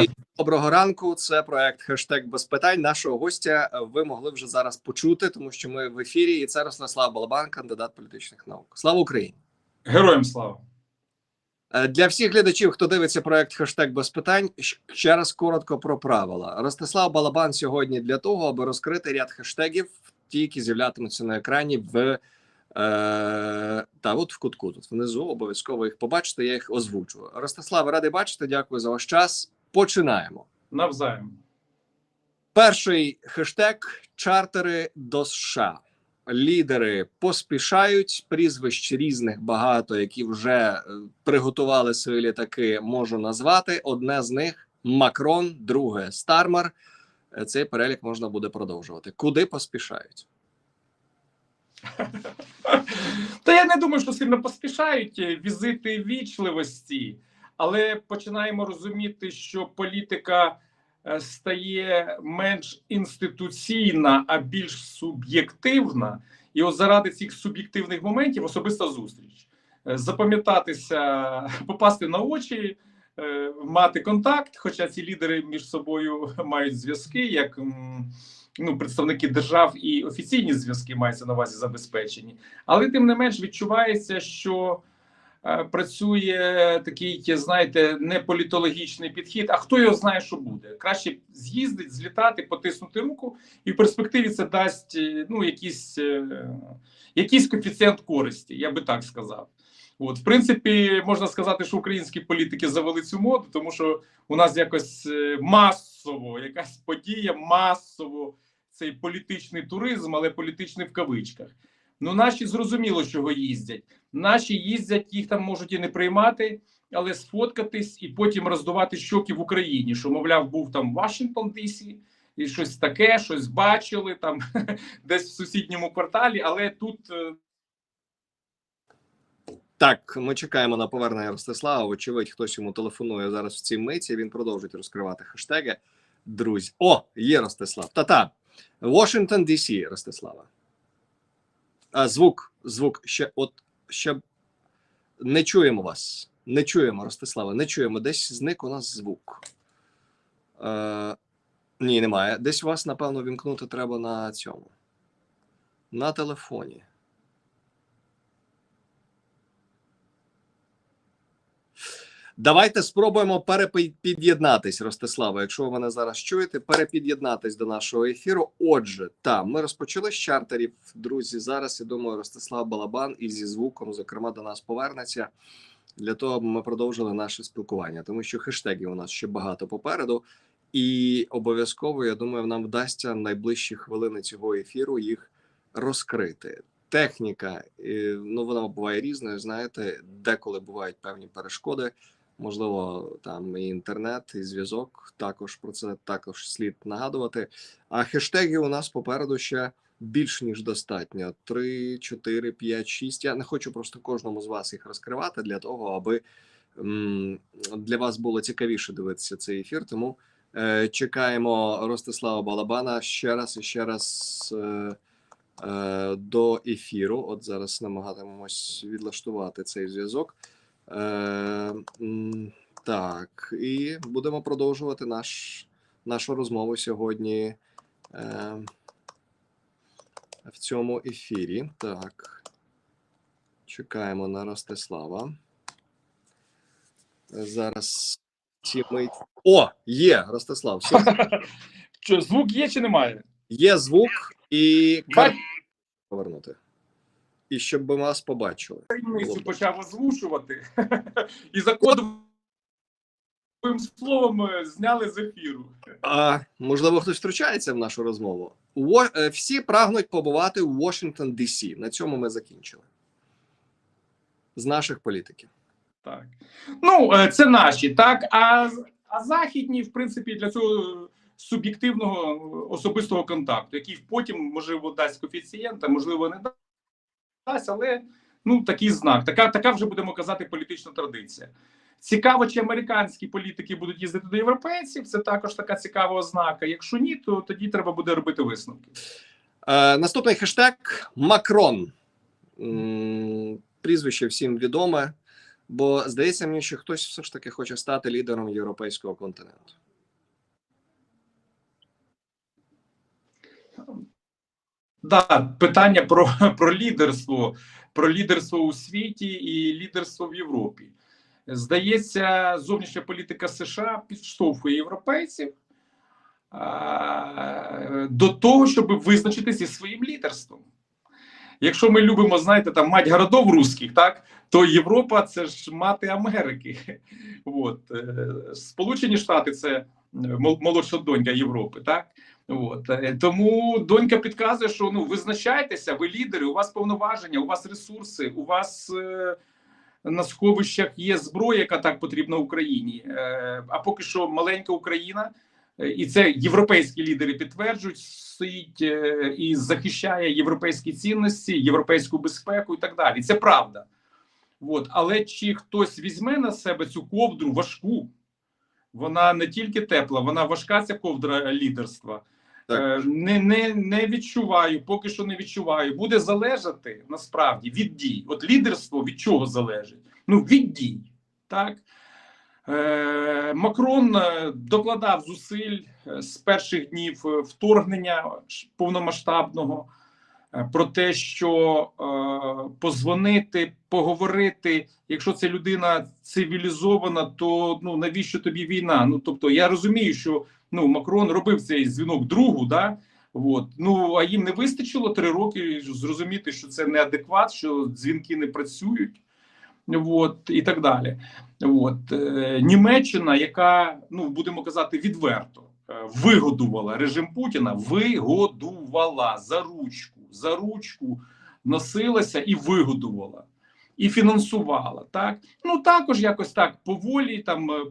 І Доброго ранку. Це проект хештег без питань. Нашого гостя е, ви могли вже зараз почути, тому що ми в ефірі. І це Ростислав Балабан, кандидат політичних наук. Слава Україні! Героям слава! Е, Для всіх глядачів, хто дивиться проект хештег без питань, ще раз коротко про правила. Ростислав Балабан сьогодні для того, аби розкрити ряд хештегів, ті, які з'являтимуться на екрані в е, та от в кутку. Тут внизу обов'язково їх побачите. Я їх озвучу. Ростислав, радий бачити. Дякую за ваш час. Починаємо. Навзаєм. Перший хештег чартери до США. Лідери поспішають. Прізвищ різних багато, які вже е, приготували свої літаки, можу назвати. Одне з них Макрон, друге Стармер. Е, Цей перелік можна буде продовжувати. Куди поспішають? Та я не думаю, що сильно поспішають візити вічливості, але починаємо розуміти, що політика е, стає менш інституційна, а більш суб'єктивна. І от заради цих суб'єктивних моментів особиста зустріч. Е, Запам'ятатися, попасти на очі, е, мати контакт, хоча ці лідери між собою мають зв'язки, як ну, представники держав і офіційні зв'язки маються на увазі забезпечені. Але тим не менш відчувається, що працює такий, знаєте, не політологічний підхід. А хто його знає, що буде? Краще з'їздить, злітати, потиснути руку, і в перспективі це дасть е, ну, якийсь, е, якийсь коефіцієнт користі, я би так сказав. От, в принципі, можна сказати, що українські політики завели цю моду, тому що у нас якось е, масово, якась подія, масово цей політичний туризм, але політичний в кавичках. Ну, наші зрозуміло, чого їздять. Наші їздять, їх там можуть і не приймати, але сфоткатись і потім роздувати щоки в Україні. Що, мовляв, був там Вашингтон Дісі, і щось таке, щось бачили там десь в сусідньому кварталі, але тут е, Так, ми чекаємо на повернення Ростислава. Вочевидь, хтось йому телефонує зараз в цій миті. Він продовжить розкривати хештеги. Друзі, о, є Ростислав. Та-та. Washington DC, Ростислава. А, звук, звук. Ще от ще не чуємо вас. Не чуємо, Ростислава, не чуємо. Десь зник у нас звук. Е, ні, немає. Десь вас, напевно, вімкнути треба на цьому. На телефоні. Давайте спробуємо перепід'єднатись, Ростислава. Якщо ви мене зараз чуєте, перепід'єднатись до нашого ефіру. Отже, та ми розпочали з чартерів. Друзі, зараз я думаю, Ростислав Балабан і зі звуком, зокрема, до нас повернеться для того, аби ми продовжили наше спілкування, тому що хештегів у нас ще багато попереду, і обов'язково, я думаю, нам вдасться найближчі хвилини цього ефіру їх розкрити. Техніка, е, ну вона буває різною. Знаєте, деколи бувають певні перешкоди. Можливо, там і інтернет, і зв'язок. Також про це також слід нагадувати. А хештегів у нас попереду ще більш ніж достатньо: 3, 4, 5, 6. Я не хочу просто кожному з вас їх розкривати для того, аби для вас було цікавіше дивитися цей ефір. Тому е, чекаємо Ростислава Балабана ще раз і ще раз. Е, е, до ефіру. От зараз намагатимемось відлаштувати цей зв'язок. Е, так, і будемо продовжувати наш, нашу розмову сьогодні е, в цьому ефірі. Так. Чекаємо на Ростислава. Зараз ми. О, є Ростислав. Все. що, звук є чи немає? Є звук і повернути. І щоб ми вас побачили. таємницю почав озвучувати і за кодовим словом е, зняли з ефіру. А можливо, хтось втручається в нашу розмову. Во... е, Всі прагнуть побувати у Washington DC. На цьому ми закінчили. З наших політиків. Так. Ну, е, це наші, так. А, а західні, в принципі, для цього суб'єктивного особистого контакту, який потім, можливо, дасть коефіцієнт, а можливо, не дасть, але ну, такий знак. Така, така вже будемо казати політична традиція. Цікаво, чи американські політики будуть їздити до європейців. Це також така цікава ознака. Якщо ні, то тоді треба буде робити висновки. Е, наступний хештег Макрон. Прізвище всім відоме. Бо здається мені, що хтось все ж таки хоче стати лідером європейського континенту. Да, питання про, про лідерство, про лідерство у світі і лідерство в Європі. Здається, зовнішня політика США підштовхує європейців а, до того, щоб визначитися зі своїм лідерством. Якщо ми любимо, знаєте, там мать городов русських, так то Європа це ж мати Америки. От. е, Сполучені Штати це молодша донька Європи, так. От е, тому донька підказує, що ну визначайтеся, ви лідери, у вас повноваження, у вас ресурси, у вас е, на сховищах є зброя, яка так потрібна Україні. Е, а поки що маленька Україна, е, і це європейські лідери підтверджують, стоїть е, і захищає європейські цінності, європейську безпеку і так далі. Це правда. От. Але чи хтось візьме на себе цю ковдру важку? Вона не тільки тепла, вона важка ця ковдра лідерства. Так. Е, Не, не, не відчуваю, поки що не відчуваю. Буде залежати насправді від дій. От лідерство від чого залежить? Ну, від дій. Так? Е, Макрон е, докладав зусиль е, з перших днів вторгнення повномасштабного про те, що е, позвонити, поговорити. Якщо це людина цивілізована, то ну навіщо тобі війна? Ну тобто, я розумію, що ну Макрон робив цей дзвінок другу, да. От. Ну а їм не вистачило три роки зрозуміти, що це неадекват, що дзвінки не працюють, от, і так далі. От. Е, Німеччина, яка, ну будемо казати, відверто е, вигодувала режим Путіна, вигодувала за ручку, за ручку носилася і вигодувала, і фінансувала. Так? Ну також якось так поволі там. е,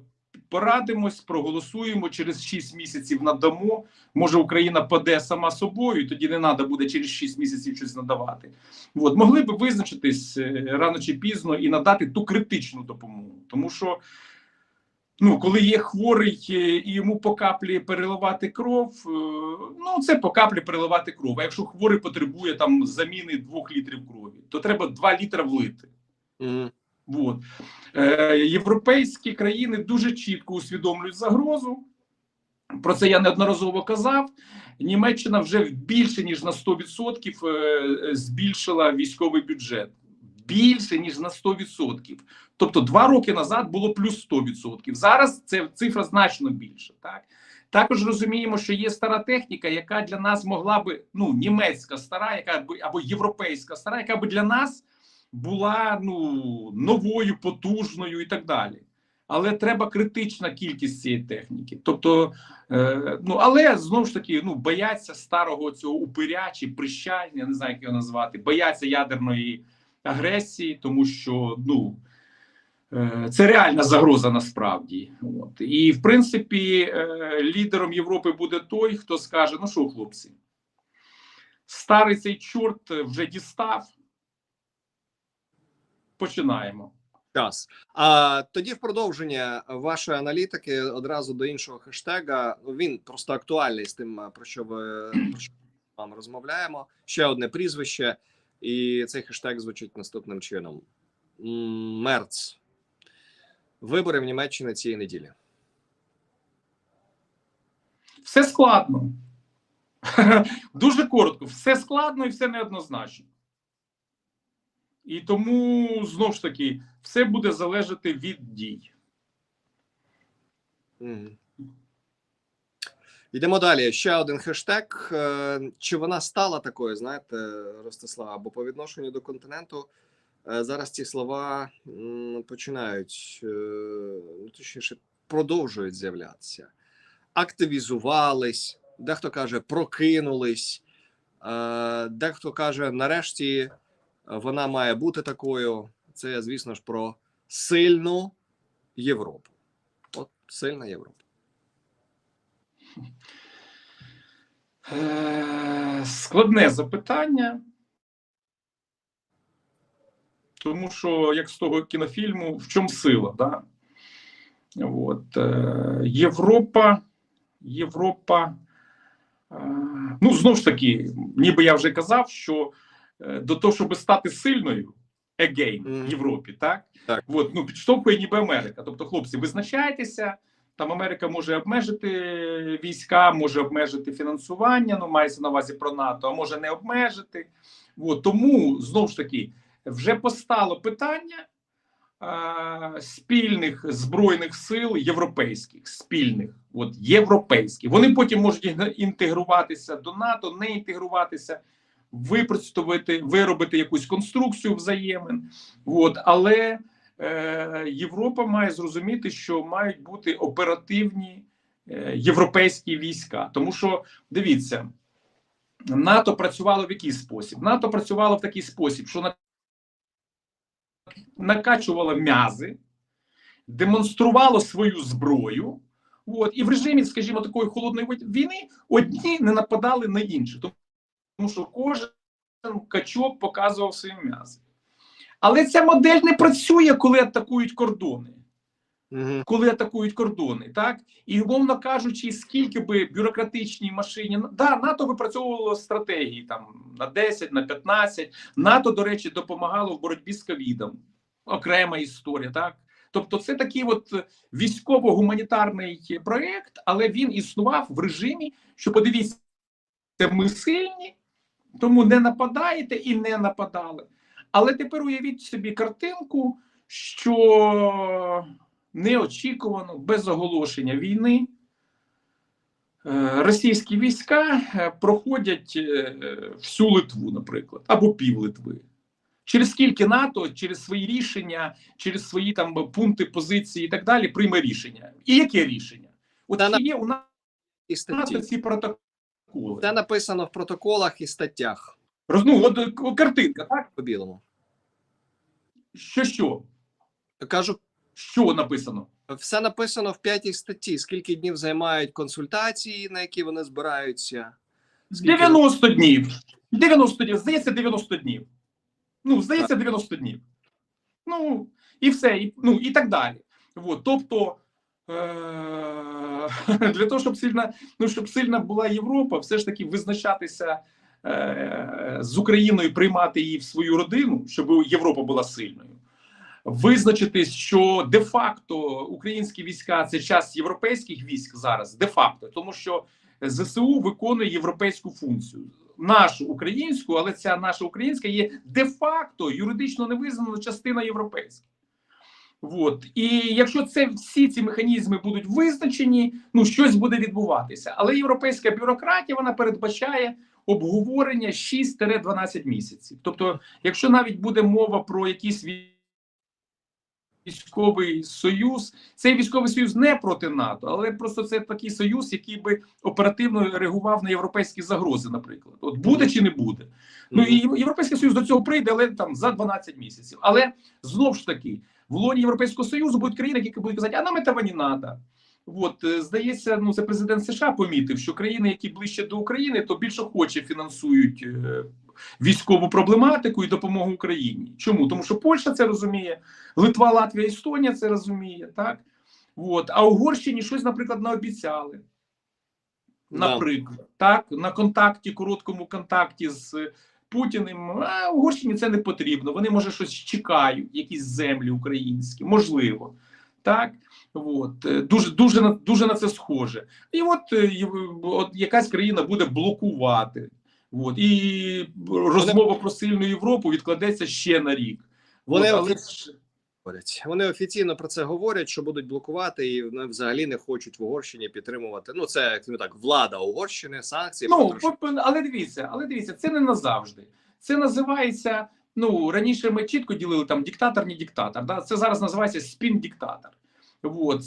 Порадимось, проголосуємо через 6 місяців надамо. Може, Україна паде сама собою, і тоді не треба буде через 6 місяців щось надавати. От могли б визначитись е, рано чи пізно і надати ту критичну допомогу, тому що. Ну, коли є хворий е, і йому по каплі переливати кров, е, ну це по каплі переливати кров. А якщо хворий потребує там заміни двох літрів крові, то треба два літра влити. Мгм. Вот. Е, європейські країни дуже чітко усвідомлюють загрозу. Про це я неодноразово казав. Німеччина вже більше ніж на 100% е, збільшила військовий бюджет. Більше ніж на 100%. Тобто два роки назад було плюс 100%. Зараз це цифра значно більша. Так? Також розуміємо, що є стара техніка, яка для нас могла би, ну, німецька стара, яка би або європейська стара, яка би для нас була ну новою, потужною і так далі. Але треба критична кількість цієї техніки. Тобто, е, ну але знову ж таки, ну бояться старого цього упиря чи прища, я не знаю, як його назвати, бояться ядерної агресії, тому що ну. е, Це реальна загроза насправді. От. І в принципі, е, лідером Європи буде той, хто скаже: ну що, хлопці, старий цей чорт вже дістав, починаємо. Час. А тоді в продовження вашої аналітики одразу до іншого хештега. Він просто актуальний з тим, про що ви про що ми з розмовляємо. Ще одне прізвище, і цей хештег звучить наступним чином: Мерц. Вибори в Німеччині цієї неділі. Все складно. Дуже коротко, все складно і все неоднозначно. І тому знову ж таки все буде залежати від дій. Йдемо далі. Ще один хештег. Е, Чи вона стала такою, знаєте, Ростислава, бо по відношенню до континенту е, зараз ці слова починають, е, ну, точніше, продовжують з'являтися. Активізувались, дехто каже, прокинулись, дехто каже, нарешті вона має бути такою. Це, звісно ж, про сильну Європу. От сильна Європа. Е, Складне запитання. Тому що, як з того кінофільму, в чому сила? Да? От, е, Європа, Європа. е, Ну, знову ж таки, ніби я вже казав, що до того, щоб стати сильною, again в Європі, так? Так. От, ну, підштовхує ніби Америка. Тобто, хлопці, визначайтеся. Там Америка може обмежити війська, може обмежити фінансування, ну мається на увазі про НАТО, а може не обмежити. От, тому знову ж таки вже постало питання е, спільних збройних сил європейських, спільних, от європейських. Вони потім можуть інтегруватися до НАТО, не інтегруватися, випростувати, виробити якусь конструкцію взаємин. От, але Європа має зрозуміти, що мають бути оперативні е, європейські війська. Тому що дивіться, НАТО працювало в який спосіб? НАТО працювало в такий спосіб, що на накачувало м'язи, демонструвало свою зброю. От, і в режимі, скажімо, такої холодної війни одні не нападали на інших, тому що кожен качок показував свої м'язи. Але ця модель не працює, коли атакують кордони. Мгм. Коли атакують кордони, так і умовно кажучи, скільки би бюрократичній машині да, НАТО випрацьовувало стратегії там на 10, на 15. НАТО, до речі, допомагало в боротьбі з ковідом. Окрема історія, так. Тобто, це такий от військово-гуманітарний проєкт, але він існував в режимі, що подивіться, ми сильні, тому не нападаєте і не нападали. Але тепер уявіть собі картинку, що неочікувано, без оголошення війни, е, російські війська е, проходять е, всю Литву, наприклад, або пів Литви. Через скільки НАТО, через свої рішення, через свої там пункти позиції і так далі, прийме рішення. І яке рішення? От Та є у нас І ці протоколи? Це написано в протоколах і статтях Ну, от е, картинка, так? по білому. Що що? Кажу, Що написано? все написано в п'ятій статті. Скільки днів займають консультації, на які вони збираються? Скільки? 90 днів. 90 днів. Здається, 90 днів. Ну, здається, 90 днів. Ну, і все, і, ну, і так далі. От, тобто, е- для того, щоб сильна, ну, щоб сильна була Європа, все ж таки визначатися з Україною, приймати її в свою родину, щоб Європа була сильною. Визначитись, що де-факто українські війська це час європейських військ зараз, де-факто, тому що ЗСУ виконує європейську функцію, нашу українську, але ця наша українська є де-факто юридично не визнана частина європейська. От. І якщо це всі ці механізми будуть визначені, ну щось буде відбуватися. Але європейська бюрократія вона передбачає обговорення 6-12 місяців. Тобто, якщо навіть буде мова про якісь військовий союз, цей військовий союз не проти НАТО, але просто це такий союз, який би оперативно реагував на європейські загрози, наприклад. От буде чи не буде. Ну і Європейський Союз до цього прийде, але там за 12 місяців. Але знову ж таки, в лоні Європейського Союзу будуть країни, які будуть казати, а нам цього не треба. От е, здається, ну це президент США помітив, що країни, які ближче до України, то більше хоче фінансують е, військову проблематику і допомогу Україні. Чому? Тому що Польща це розуміє, Литва, Латвія, Естонія це розуміє, так от а Угорщині щось, наприклад, наобіцяли. Да. Наприклад, так на контакті, короткому контакті з Путіним, а Угорщині це не потрібно. Вони може щось чекають, якісь землі українські, можливо. Так, от е, дуже дуже на дуже на це схоже. І от, е, от якась країна буде блокувати. От і розмова про сильну Європу відкладеться ще на рік. Вони От, але говорять. Вони офіційно про це говорять, що будуть блокувати, і вони взагалі не хочуть в Угорщині підтримувати. Ну, це як так, влада Угорщини, санкції. Ну, але дивіться, але дивіться, це не назавжди. Це називається. Ну раніше ми чітко ділили там диктатор, не диктатор. Да? Це зараз називається спін-диктатор. От.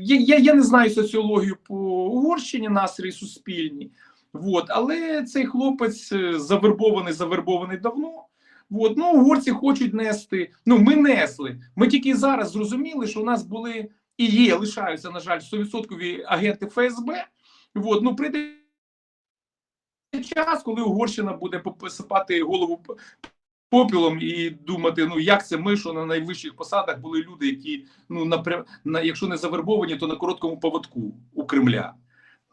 Я, я, я не знаю соціологію по Угорщині, настрій суспільні. От. Але цей хлопець е, завербований, завербований давно. От. Ну, угорці хочуть нести. Ну, ми несли. Ми тільки зараз зрозуміли, що у нас були і є, лишаються, на жаль, 100% агенти ФСБ. От. Ну, прийде час, коли Угорщина буде посипати голову попілом і думати, ну як це ми, що на найвищих посадах були люди, які ну напрям, на якщо не завербовані, то на короткому поводку у Кремля.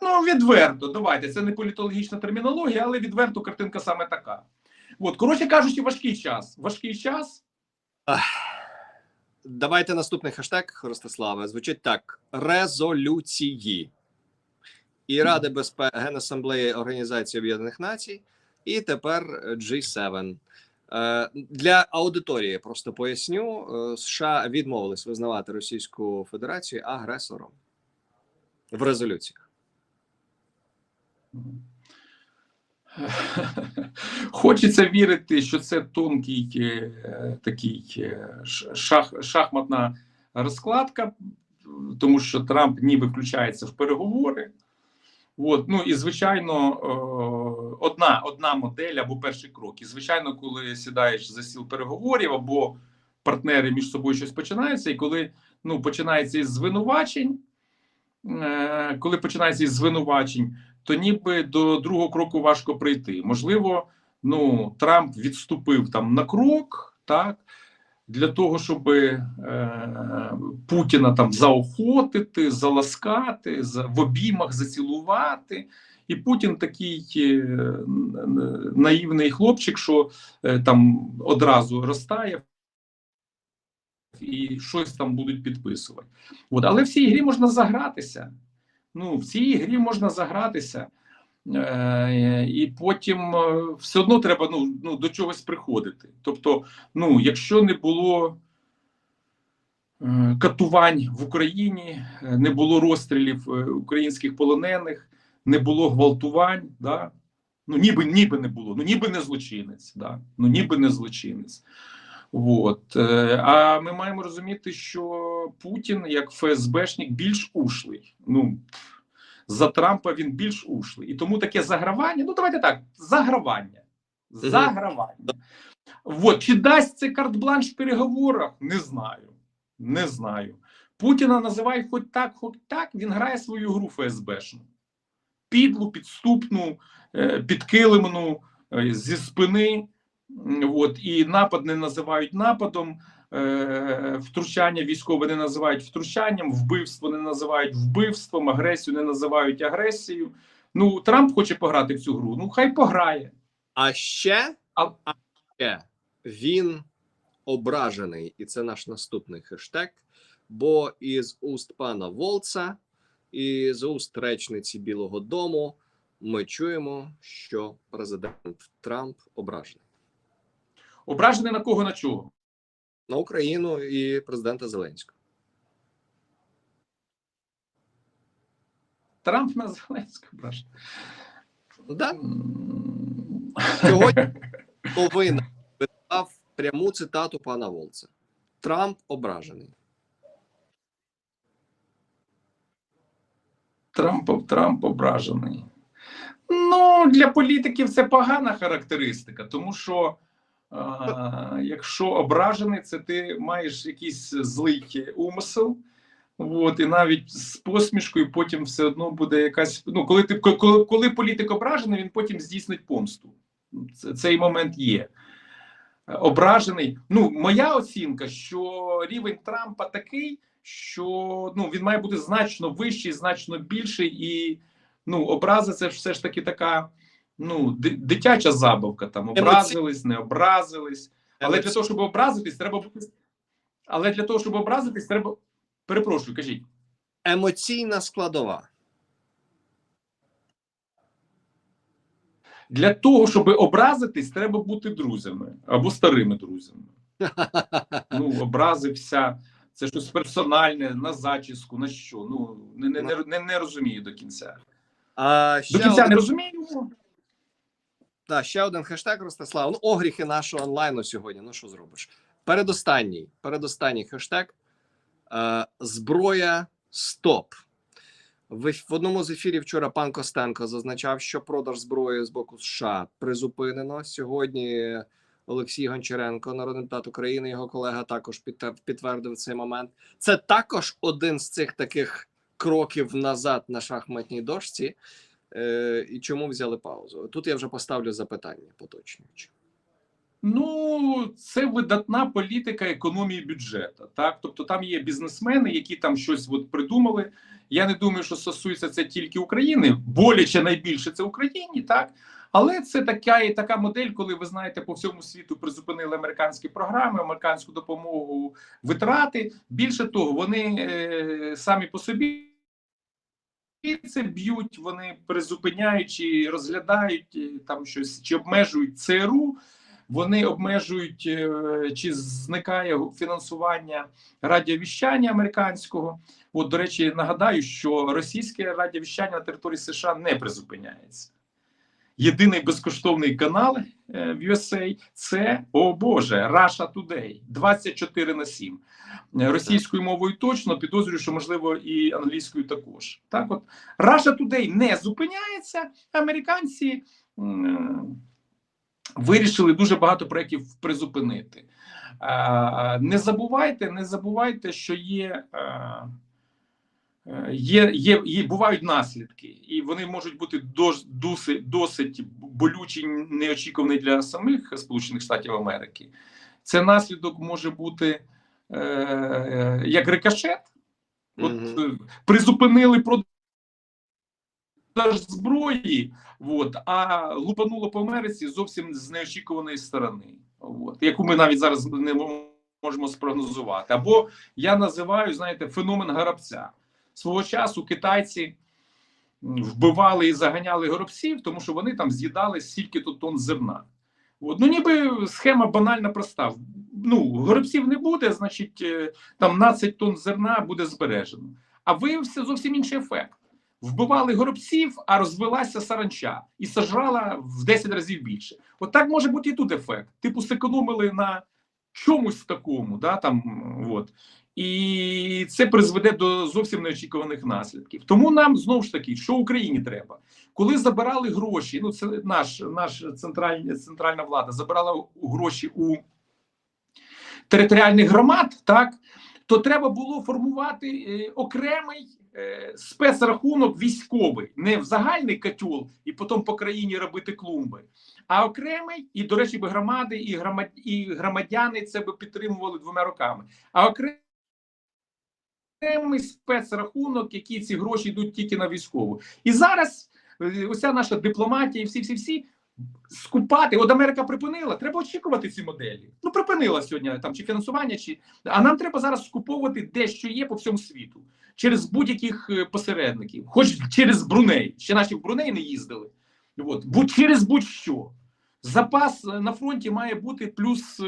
Ну відверто, давайте це не політологічна термінологія, але відверто картинка саме така. От, коротше кажучи, важкий час. Важкий час. Давайте наступний хештег, Ростиславе. Звучить так: резолюції і Ради безпеки Генасамблеї Організації Об'єднаних Націй, і тепер G7. Е, Для аудиторії просто поясню: е, США відмовились визнавати Російську Федерацію агресором в резолюціях. Хочеться вірити, що це тонкий е, такий шах, шахматна розкладка, тому що Трамп ніби включається в переговори. От, ну і звичайно, е, одна, одна модель або перший крок. І звичайно, коли сідаєш за стіл переговорів або партнери між собою щось починаються, і коли ну, починається із звинувачень, е, коли починається із звинувачень, то ніби до другого кроку важко прийти. Можливо, ну Трамп відступив там на крок, так для того, щоб е, Путіна там заохотити, заласкати, за, в обіймах зацілувати. І Путін такий е, наївний хлопчик, що е, там одразу розтає і щось там будуть підписувати. От. Але в цій грі можна загратися. Ну, в цій грі можна загратися. Е, і потім е, все одно треба ну, ну, до чогось приходити. Тобто, ну, якщо не було е, катувань в Україні, не було розстрілів українських полонених, не було гвалтувань, да? ну ніби ніби не було, ну ніби не злочинець, да? ну ніби не злочинець. От. А ми маємо розуміти, що Путін як ФСБшник більш ушлий. Ну, за Трампа він більш ушлий. І тому таке загравання. Ну, давайте так, загравання. Загравання. От, чи дасть це карт-бланш в переговорах? Не знаю. Не знаю. Путіна називають хоч так, хоч так. Він грає свою гру ФСБшну. Підлу, підступну, е, підкилимну, е, зі спини. От, і напад не називають нападом. Е, Втручання військове не називають втручанням, вбивство не називають вбивством, агресію не називають агресією. Ну, Трамп хоче пограти в цю гру. Ну, хай пограє. А ще, А- а ще він ображений, і це наш наступний хештег. Бо із уст пана Волца і з уст речниці Білого Дому ми чуємо, що президент Трамп ображений Ображений на кого на чого? На Україну і президента Зеленського. Трамп на Зеленського ображений. Да? Сьогодні новина видав пряму цитату пана Волца. Трамп ображений. Трамп, Трамп ображений. Ну, для політиків це погана характеристика, тому що якщо ображений, це ти маєш якийсь злий умисел. От, і навіть з посмішкою потім все одно буде якась. Ну, коли ти коли, коли політик ображений, він потім здійснить помсту. Це, цей момент є. Ображений. Ну, моя оцінка, що рівень Трампа такий, що ну, він має бути значно вищий, значно більший, і ну, образа це все ж таки така ну, дитяча забавка. Там образились, не образились. Але для того, щоб образитись, треба бути. Але для того, щоб образитись, треба. Перепрошую, кажіть. Емоційна складова. Для того, щоб образитись, треба бути друзями або старими друзями. Ну, образився. Це щось персональне, на зачіску, на що. Ну, не, не, не, не, розумію до кінця. А До кінця один, не розумію. Да, ще один хештег Ростислав. Ну, огріхи нашого онлайну сьогодні. Ну що зробиш? Передостанній, передостанній хештег. Е, зброя стоп. В, в одному з ефірів вчора пан Костенко зазначав, що продаж зброї з боку США призупинено. Сьогодні Олексій Гончаренко, народний депутат України, його колега також підтвердив цей момент. Це також один з цих таких кроків назад на шахматній дошці. Е, і чому взяли паузу? Тут я вже поставлю запитання поточнюючи. Ну, це видатна політика економії бюджету. Так, тобто там є бізнесмени, які там щось от придумали. Я не думаю, що стосується це тільки України. Боляче найбільше це Україні, так Але це така і така модель, коли ви знаєте, по всьому світу призупинили американські програми, американську допомогу, витрати. Більше того, вони е, самі по собі. Це б'ють, вони призупиняють чи розглядають е, там щось, чи обмежують ЦРУ, вони обмежують е, чи зникає фінансування радіовіщання американського. От, до речі, нагадаю, що російське радіовіщання на території США не призупиняється. Єдиний безкоштовний канал е, в USA – це, о Боже, Russia Today 24 на 7. Е, Російською мовою точно підозрюю, що можливо і англійською також. Так, от Russia Today не зупиняється. Американці вирішили дуже багато проєктів призупинити. Е, Не забувайте, не забувайте, що є. Є, є, є бувають наслідки, і вони можуть бути досить, досить болючі, неочікувані для самих Сполучених Штатів Америки. Це наслідок може бути е, як рикошет. От е, призупинили продаж зброї, от, а лупануло по Америці зовсім з неочікуваної сторони, от, яку ми навіть зараз не можемо спрогнозувати. Або я називаю, знаєте, феномен горобця. Свого часу китайці вбивали і заганяли горобців, тому що вони там з'їдали стільки-то тонн зерна. От, ну, ніби схема банальна проста. Ну, горобців не буде, значить, е, там 12 тонн зерна буде збережено. А виявився зовсім інший ефект. Вбивали горобців, а розвелася саранча і сожрала в 10 разів більше. От так може бути і тут ефект. Типу, зекономили на чомусь такому, да, там, от. І це призведе до зовсім неочікуваних наслідків. Тому нам знову ж таки, що Україні треба, коли забирали гроші, ну це наш наш центральна центральна влада забирала гроші у територіальних громад, так то треба було формувати е, окремий е, спецрахунок військовий, не в загальний котел і потім по країні робити клумби, а окремий, і до речі, би громади і громадяни це би підтримували двома роками. А окремий окремий спецрахунок, які ці гроші йдуть тільки на військову. І зараз е, оця наша дипломатія, і всі, всі, всі скупати. От Америка припинила. Треба очікувати ці моделі. Ну припинила сьогодні там чи фінансування, чи а нам треба зараз скуповувати де що є по всьому світу через будь-яких е, посередників, хоч через Бруней. Ще наші в Бруней не їздили. От будь через будь-що. Запас е, на фронті має бути плюс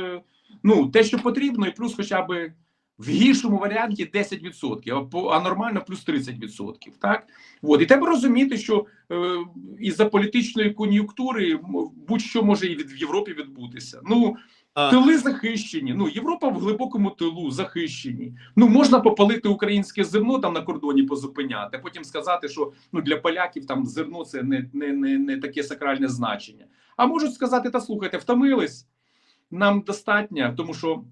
ну те, що потрібно, і плюс, хоча б в гіршому варіанті 10%, а нормально плюс 30%. Так от і треба розуміти, що е, із-за політичної кон'юнктури будь-що може і від в Європі відбутися. Ну А. тили захищені. Ну Європа в глибокому тилу захищені. Ну можна попалити українське зерно там на кордоні, позупиняти, а потім сказати, що ну для поляків там зерно це не, не, не, не таке сакральне значення. А можуть сказати: та слухайте, втомились. Нам достатньо, тому що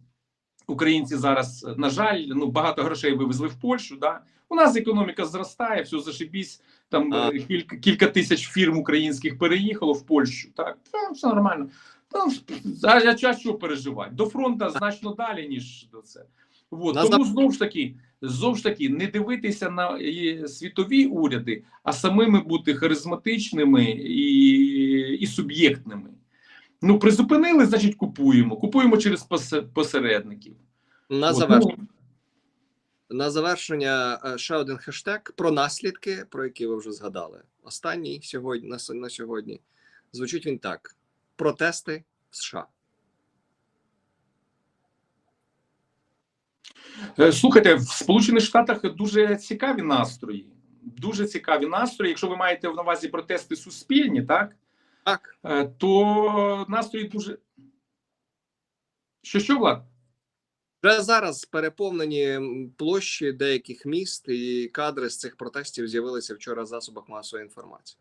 українці зараз, на жаль, ну багато грошей вивезли в Польщу. Да? У нас економіка зростає, все зашибісь. Там А. е, кілька кілька тисяч фірм українських переїхало в Польщу. Так Та, все нормально. Там а, а, що переживати? До фронту значно далі, ніж до це. От, Нас тому знову ж таки, знову ж таки, не дивитися на е, світові уряди, а самими бути харизматичними і, і суб'єктними. Ну, призупинили, значить, купуємо. Купуємо через посередників. На От, завершення. ну, На завершення е, ще один хештег про наслідки, про які ви вже згадали. Останній сьогодні на, на сьогодні. Звучить він так: протести в США. Е, Слухайте, в Сполучених Штатах дуже цікаві настрої. Дуже цікаві настрої. Якщо ви маєте на увазі протести суспільні, так Так, е, то настрої дуже. Що що, Влад? вже зараз переповнені площі деяких міст, і кадри з цих протестів з'явилися вчора в засобах масової інформації.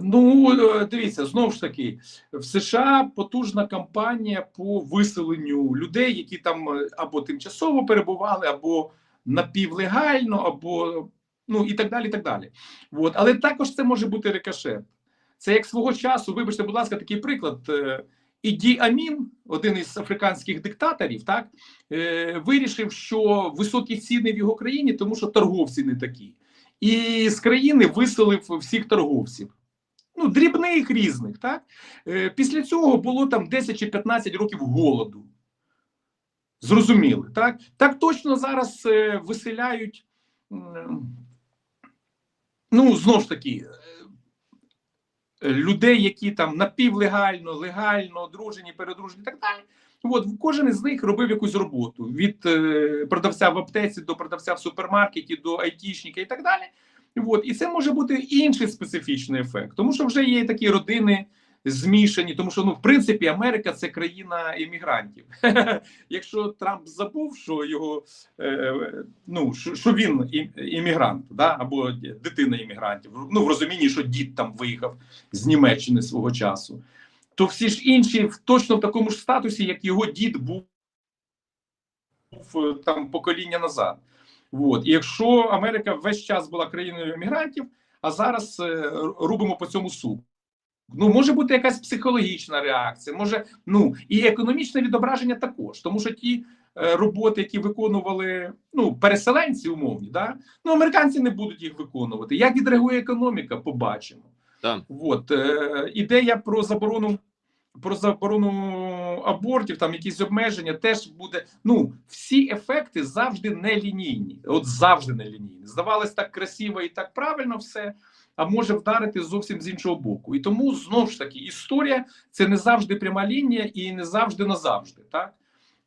Ну, е, дивіться, знову ж таки, в США потужна кампанія по виселенню людей, які там е, або тимчасово перебували, або напівлегально, або ну і так далі. і так далі. От. Але також це може бути рикошет. Це як свого часу, вибачте, будь ласка, такий приклад. е, Іді Амін, один із африканських диктаторів, так е, вирішив, що високі ціни в його країні, тому що торговці не такі і з країни виселив всіх торговців. ну, дрібних різних. Так? Е, Після цього було там 10 чи 15 років голоду. Зрозуміли, так? Так точно зараз е, виселяють. м, Ну, знову ж таки, е, людей, які там напівлегально, легально, одружені, передружені і так далі. От кожен із них робив якусь роботу від е, продавця в аптеці до продавця в супермаркеті, до айтішника і так далі. От, і це може бути інший специфічний ефект, тому що вже є такі родини змішані, тому що ну в принципі Америка це країна іммігрантів. Якщо Трамп забув, що його е, ну що, він іммігрант, да або дитина іммігрантів, ну в розумінні, що дід там виїхав з Німеччини свого часу, то всі ж інші точно в такому ж статусі, як його дід був е, там покоління назад. От. І якщо Америка весь час була країною емігрантів, а зараз е, рубимо по цьому суп. Ну, може бути якась психологічна реакція, може, ну і економічне відображення також, тому що ті е, роботи, які виконували ну, переселенці умовні, да? ну американці не будуть їх виконувати. Як відреагує економіка, побачимо. Так. От е, ідея про заборону про заборону абортів, там якісь обмеження, теж буде. Ну всі ефекти завжди нелінійні. От завжди нелінійні. Здавалось так красиво і так правильно все. А може вдарити зовсім з іншого боку, і тому знову ж таки історія це не завжди пряма лінія і не завжди назавжди, так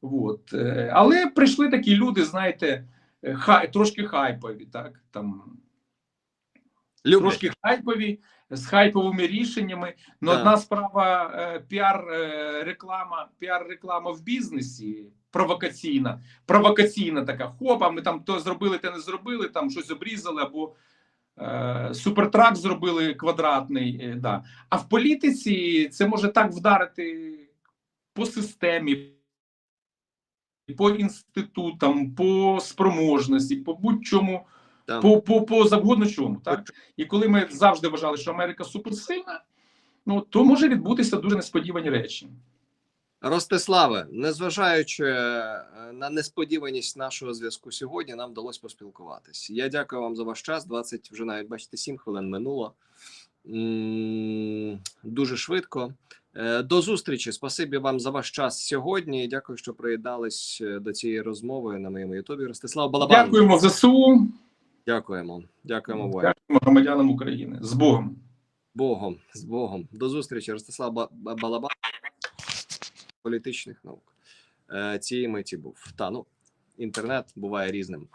от Е, але прийшли такі люди, знаєте, е, хай трошки хайпові, так там Люблять. трошки хайпові з хайповими рішеннями. Ну, одна справа е, піар реклама, піар реклама в бізнесі. Провокаційна, провокаційна така. Хопа, ми там то зробили, те не зробили, там щось обрізали, або супертрак зробили квадратний. Е, да. А в політиці це може так вдарити по системі, по інститутам, по спроможності, по будь-чому Так. по, по, по завгодно чому. Так? І коли ми завжди вважали, що Америка суперсильна, ну то може відбутися дуже несподівані речі. Ростиславе, незважаючи е, на несподіваність нашого зв'язку сьогодні, нам вдалося поспілкуватись. Я дякую вам за ваш час. 20, вже навіть бачите, 7 хвилин минуло. Дуже швидко. Е, До зустрічі. Спасибі вам за ваш час сьогодні. Дякую, що приєднались е, до цієї розмови на моєму Ютубі. Ростислав Балабан. Дякуємо ЗСУ, Дякуємо. Дякуємо вам. дякуємо громадянам України з Богом. Богом, з Богом. До зустрічі. Ростислав Ба- Ба- Балабан, політичних наук. Е, Цієї миті був. Та ну, інтернет буває різним.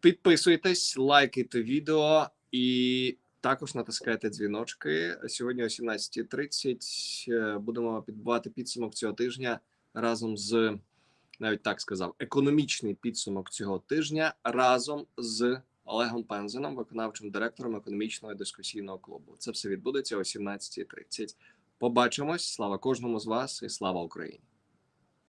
Підписуйтесь, лайкайте відео і також натискайте дзвіночки. Сьогодні о 17.30 е, будемо підбивати підсумок цього тижня разом з навіть так сказав, економічний підсумок цього тижня разом з Олегом Пензеном, виконавчим директором економічного дискусійного клубу. Це все відбудеться о 17.30. Побачимось. Слава кожному з вас і слава Україні.